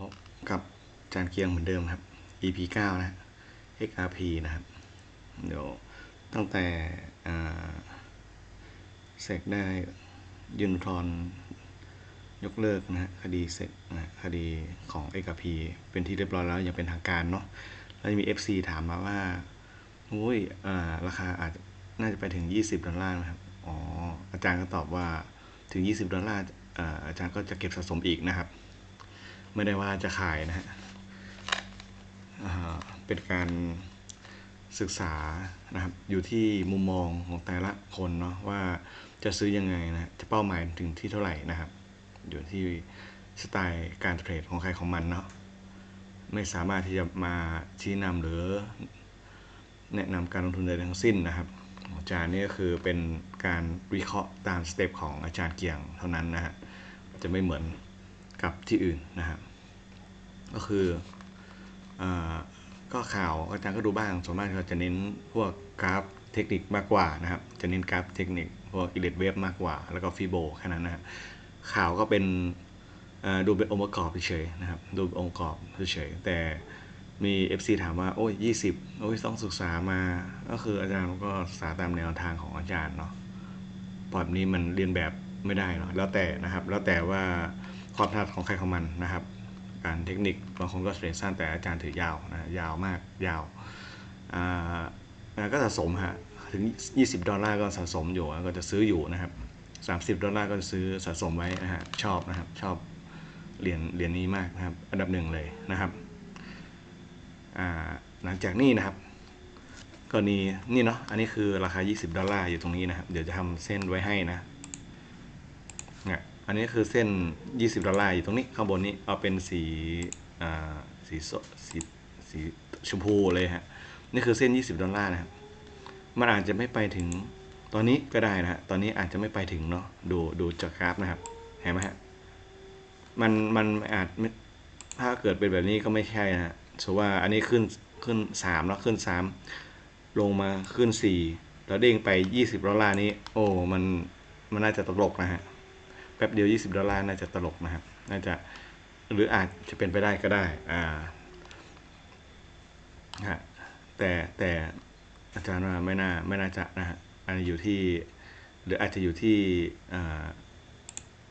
พบกับจานเกียงเหมือนเดิมครับ EP 9 นะ XRP นะครับ เดี๋ยวตั้งแต่เสกได้ยืนทอนยกเลิกนะฮะคดีเสร็จนะคดีของ XRP เป็นที่เรียบร้อยแล้วยังเป็นทางการเนาะแล้วจะมี FC ถามมาว่าโอ้ยอราคาอาจน่าจะไปถึง 20 ดอลลาร์นะครับ อ๋อ อาจารย์ก็ตอบว่าถึง 20 ดอลลาร์อาจารย์ก็จะเก็บสะสมอีกนะครับ ไม่ได้ว่าจะขายนะฮะเป็นการศึกษานะครับอยู่ที่มุมมองของแต่ละคนเนาะว่าจะซื้อยังไงนะจะเป้าหมายถึงที่เท่าไหร่นะครับ อยู่ที่สไตล์การเทรดของใครของมันเนาะไม่สามารถที่จะมาชี้นำหรือแนะนำการลงทุนใดทั้งสิ้นนะครับ อาจารย์นี่ก็คือเป็นการวิเคราะห์ตามสเต็ปของอาจารย์เกียงเท่านั้นนะฮะจะไม่เหมือน กับที่อื่นนะครับ ก็คืออก็ข่าวอาจารย์ก็ดูบ้างส่วนมากเราจะเน้นพวกกราฟเทคนิคมากกว่านะครับ จะเน้นกราฟเทคนิคพวกอิเล็กเวฟมากกว่า แล้วก็ฟีโบแค่นั้นนะครับข่าวก็เป็นดูเป็นองค์ประกอบเฉยนะครับ ดูองค์ประกอบเฉยแต่มี FC ถามว่า โอ้ย20โอ้ยต้องศึกษามา ก็คืออาจารย์ก็ศึกษาตามแนวทางของอาจารย์เนาะแบบนี้มันเรียนแบบไม่ได้เนาะแล้วแต่นะครับ แล้วแต่ว่า ความถนัดของใครของมันนะครับ การเทคนิคบางคนก็เทรดสั้นแต่อาจารย์ถือยาวนะยาวมากยาวาก็สะสมฮะถึง 20 ดอลลาร์ก็สะสมอยู่ก็จะซื้ออยู่นะครับ 30 ดอลลาร์ก็จะซื้อสะสมไว้นะฮะชอบนะครับชอบเหรียญเหรียญนี้มากนะครับ อันดับหนึ่งเลยนะครับหลังจากนี้นะครับกรณีนี่เนาะอันนี้คือราคา 20 ดอลลาร์อยู่ตรงนี้นะครับ เดี๋ยวจะทำเส้นไว้ให้นะ อันนี้คือเส้น 20 ดอลลาร์อยู่ตรงนี้ข้างบนนี้เอาเป็นสีอ่าสีสีสีชมพูเลยฮะนี่คือเส้น 20 ดอลลาร์นะครับมันอาจจะไม่ไปถึงตอนนี้ก็ได้นะฮะตอนนี้อาจจะไม่ไปถึงเนาะดูดูจากกราฟนะครับเห็นไหมฮะมันมันอาจถ้าเกิดเป็นแบบนี้ก็ไม่ใช่นะฮะสว่าอันนี้ขึ้นขึ้น3แล้วขึ้น 3 ลงมาขึ้น 4 แล้วเด้งไป 20ดอลลาร์นี้ โอ้มันมันน่าจะตลกนะฮะ ป๊บเดียว 20 ดอลลาร์น่าจะตลกนะครับ น่าจะหรืออาจจะเป็นไปได้ก็ได้อ่าฮะแต่แต่อาจารย์ว่าไม่น่าไม่น่าจะนะฮะอันนี้อยู่ที่ หรืออาจจะอยู่ที่อ่า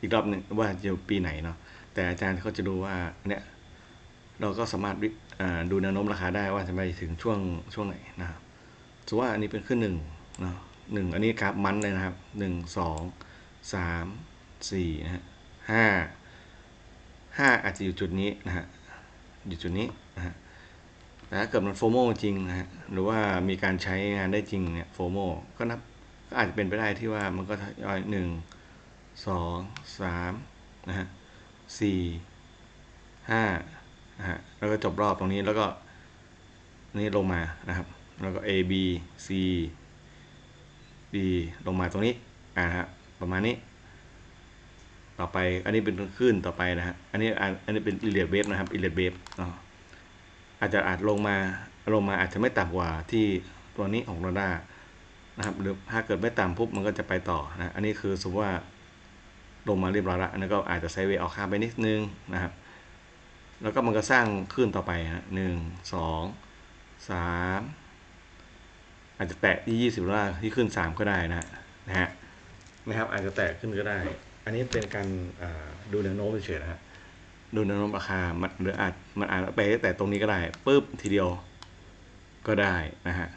อีกรอบหนึ่งว่าจะอยู่ปีไหนเนาะแต่อาจารย์เขาจะดูว่าเนี่ยเราก็สามารถดูแนวโน้มราคาได้ว่าจะไปถึงช่วงช่วงไหนนะครับสมมติว่าอันนี้เป็นขึ้นหนึ่งเนาะหนึ่งอันนี้กราฟมันเลยนะครับหนึ่งสองสาม สี่นะฮะห้าห้าอาจจะอยู่จุดนี้นะฮะอยู่จุดนี้นะฮะแต่ถ้าเกิดมันโฟโมจริงนะฮะหรือว่ามีการใช้งานได้จริงเนี่ยโฟโมก็นับก็อาจจะเป็นไปได้ที่ว่ามันก็ทยอยหนึ่งสองสามนะฮะสี่ห้านะฮะแล้วก็จบรอบตรงนี้แล้วก็นี่ลงมานะครับ แล้วก็ A B C D ลงมาตรงนี้อ่าฮะประมาณนี้ ต่อไป อันนี้เป็นคลื่นต่อไปนะฮะ อันนี้อันอันนี้เป็นอิเลียดเวฟนะครับอิเลียดเวฟอาจจะอาจลงมาลงมาอาจจะไม่ต่ำกว่าที่ตัวนี้ของโรด้านะครับ หรือถ้าเกิดไม่ต่ำปุ๊บมันก็จะไปต่อนะ อันนี้คือสมมติว่าลงมาเรียบร้อยแล้วอันนี้ก็อาจจะไซเวย์ออกข้ามไปนิดนึงนะครับ แล้วก็มันก็สร้างคลื่นต่อไปฮะหนึ่งสองสามอาจจะแตะที่ยี่สิบดอลลาร์ที่ขึ้นสามก็ได้นะฮะนะฮะนะครับ อาจจะแตะขึ้นก็ได้ อันนี้เป็นการดูแนวโน้มเฉยๆนะฮะดูแนวโน้มราคามันหรืออาจมันอาจไปแต่ตรงนี้ก็ได้ปุ๊บทีเดียวก็ได้นะฮะ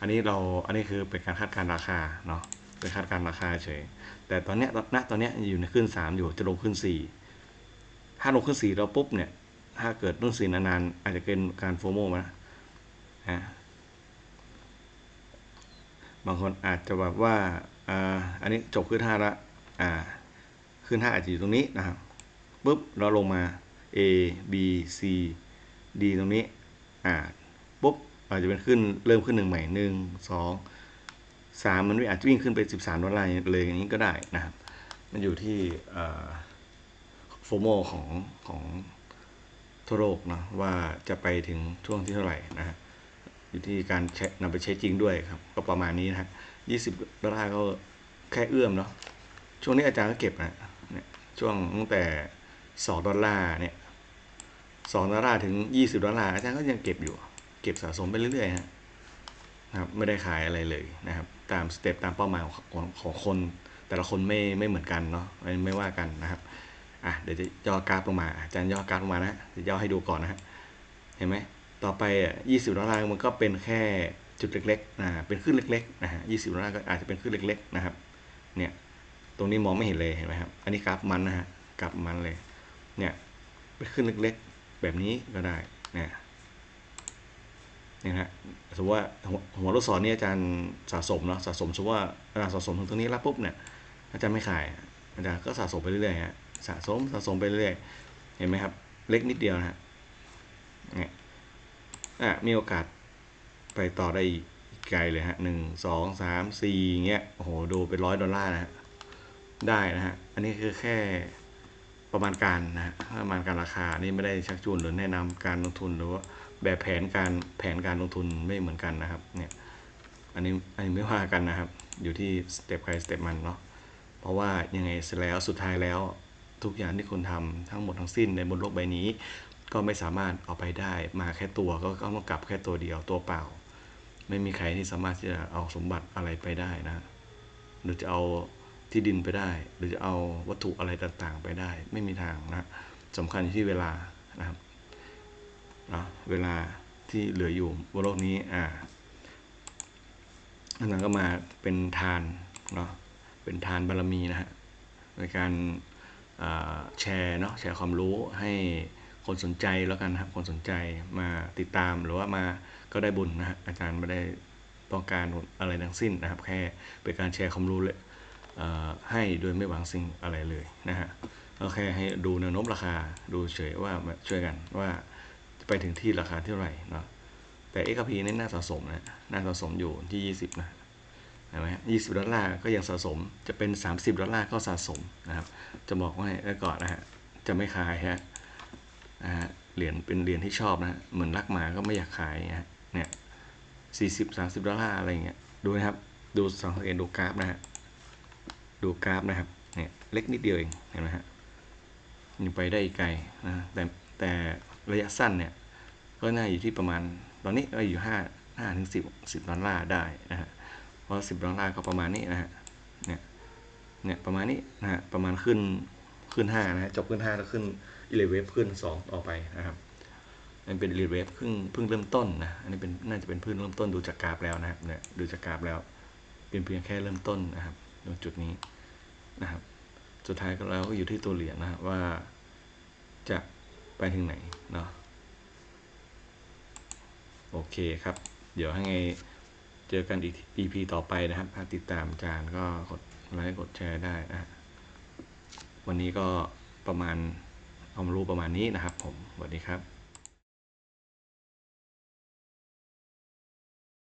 อันนี้เราอันนี้คือเป็นการคาดการราคาเนาะเป็นคาดการราคาเฉย แต่ตอนเนี้ยณตอนเนี้ยอยู่ในขึ้นสามอยู่จะลงขึ้นสี่ถ้าลงขึ้นสี่แล้วปุ๊บเนี่ย ถ้าเกิดรุ่นสี่นานๆอาจจะเป็นการโฟโมมาฮะบางคนอาจจะแบบว่าอ่าอันนี้จบขึ้นห้าละ อ่าขึ้นห้าอาจจะอยู่ตรงนี้นะครับปุ๊บเราลงมา A B C D ตรงนี้อ่าปุ๊บอาจจะเป็นขึ้นเริ่มขึ้นหนึ่งใหม่หนึ่งสองสามมันไม่อาจจะวิ่งขึ้นไปสิบสามดอลลาร์เลยอย่างนี้ก็ได้นะครับ มันอยู่ที่โฟโมของของทั่วโลกนะว่าจะไปถึงช่วงที่เท่าไหร่นะฮะอยู่ที่การใช้นำไปใช้จริงด้วยครับ ก็ประมาณนี้นะฮะยี่สิบดอลลาร์ก็แค่เอื้อมเนาะ ช่วงนี้อาจารย์ก็เก็บนะเนี่ยช่วงตั้งแต่สองดอลลาร์เนี่ยสองดอลลาร์ถึงยี่สิบดอลลาร์อาจารย์ก็ยังเก็บอยู่ เก็บสะสมไปเรื่อยๆฮะนะครับไม่ได้ขายอะไรเลยนะครับ ตามสเต็ปตามเป้าหมายของของคน แต่ละคนไม่ไม่เหมือนกันเนาะไม่ไม่ว่ากันนะครับอะเดี๋ยวจะย่อกราฟลงมา อาจารย์ย่อกราฟลงมานะเดี๋ยวย่อให้ดูก่อนนะฮะเห็นไหมต่อไปอะยี่สิบดอลลาร์มันก็เป็นแค่จุดเล็กๆนะเป็นขึ้นเล็กๆนะฮะยี่สิบดอลลาร์ก็อาจจะเป็นขึ้นเล็กๆนะครับเนี่ย ตรงนี้มองไม่เห็นเลยเห็นไหมครับ อันนี้กราฟมันนะฮะกราฟมันเลย เนี่ยไปขึ้นเล็กๆ แบบนี้ก็ได้เนี่ยนี่ฮะสมมติว่าหัวลูกศรนี่อาจารย์สะสมเนาะสะสมสมมติว่าเวลาสะสมถึงตรงนี้แล้วปุ๊บเนี่ยอาจารย์ไม่ขายอาจารย์ก็สะสมไปเรื่อยๆฮะสะสมสะสมไปเรื่อยเห็นไหมครับ เล็กนิดเดียวนะฮะเนี่ยอะมีโอกาสไปต่อได้อีกไกลเลยฮะหนึ่งสองสามสี่เงี้ยโอ้โหดูเป็นร้อยดอลลาร์นะฮะ ได้นะฮะ อันนี้คือแค่ประมาณการนะฮะประมาณการราคา นี่ไม่ได้ชักชวนหรือแนะนำการลงทุนหรือว่าแบบแผนการแผนการลงทุนไม่เหมือนกันนะครับ เนี่ย อันนี้อันนี้ไม่ว่ากันนะครับ อยู่ที่สเต็ปใครสเต็ปมันเนาะ เพราะว่ายังไงเสร็จแล้วสุดท้ายแล้วทุกอย่างที่คุณทำทั้งหมดทั้งสิ้นในบนโลกใบนี้ ก็ไม่สามารถเอาไปได้มาแค่ตัวก็ก็ต้องกลับแค่ตัวเดียวตัวเปล่า ไม่มีใครที่สามารถที่จะเอาสมบัติอะไรไปได้นะ หรือจะเอา ที่ดินไปได้ หรือจะเอาวัตถุอะไรต่างๆ ไปได้ ไม่มีทางนะสำคัญอยู่ที่เวลานะครับนะเวลาที่เหลืออยู่บนโลกนี้อ่าอันนั้นก็มาเป็นทานเนาะเป็นทานบารมีนะฮะในการแชร์เนาะแชร์ความรู้ให้คนสนใจแล้วกันนะครับคนสนใจมาติดตามหรือว่ามาก็ได้บุญนะฮะอาจารย์ไม่ได้ต้องการอะไรทั้งสิ้นนะครับ แค่เป็นการแชร์ความรู้เลย ให้โดยไม่หวังสิ่งอะไรเลยนะฮะก็แค่ให้ดูแนวโน้มราคาดูเฉยว่าช่วยกันว่าไปถึงที่ราคาเท่าไหร่เนาะแต่ XRP นี่น่าสะสมนะน่าสะสมอยู่ที่ 20 นะเห็นไหมยี่สิบดอลลาร์ก็ยังสะสมจะเป็น 30 ดอลลาร์ก็สะสมนะครับ จะบอกว่าไว้ก่อนนะฮะจะไม่ขายฮะนะฮะเหรียญเป็นเหรียญที่ชอบนะฮะเหมือนรักหมาก็ไม่อยากขายฮะเนี่ยสี่สิบสามสิบดอลลาร์อะไรเงี้ยดูนะครับ ดูสังเกตดูกราฟนะฮะ ดูกราฟนะครับเนี่ยเล็กนิดเดียวเองเห็นไหมฮะยังไปได้อีกไกลนะแต่แต่ระยะสั้นเนี่ยก็น่าอยู่ที่ประมาณตอนนี้ก็อยู่ห้าห้าถึงสิบสิบดอลลาร์ได้นะฮะเพราะสิบดอลลาร์ก็ประมาณนี้นะฮะเนี่ยเนี่ยประมาณนี้นะฮะประมาณขึ้นขึ้นห้านะฮะจบขึ้นห้าแล้วขึ้นอิเลเวฟขึ้นสองต่อไปนะครับอันเป็นอิเลเวฟเพิ่งเพิ่งเริ่มต้นนะอันนี้เป็นน่าจะเป็นเพิ่งเริ่มต้นดูจากกราฟแล้วนะครับเนี่ยดูจากกราฟแล้วเป็นเพียงแค่เริ่มต้นนะครับ ตรงจุดนี้นะครับ สุดท้ายก็แล้วก็อยู่ที่ตัวเหรียญนะครับว่าจะไปถึงไหนเนาะโอเคครับ เดี๋ยวให้ไงเจอกันอีก EP ต่อไปนะครับ ถ้าติดตามอาจารย์ก็กดไลค์กดแชร์ได้นะฮะวันนี้ก็ประมาณความรู้ประมาณนี้นะครับผมสวัสดีครับ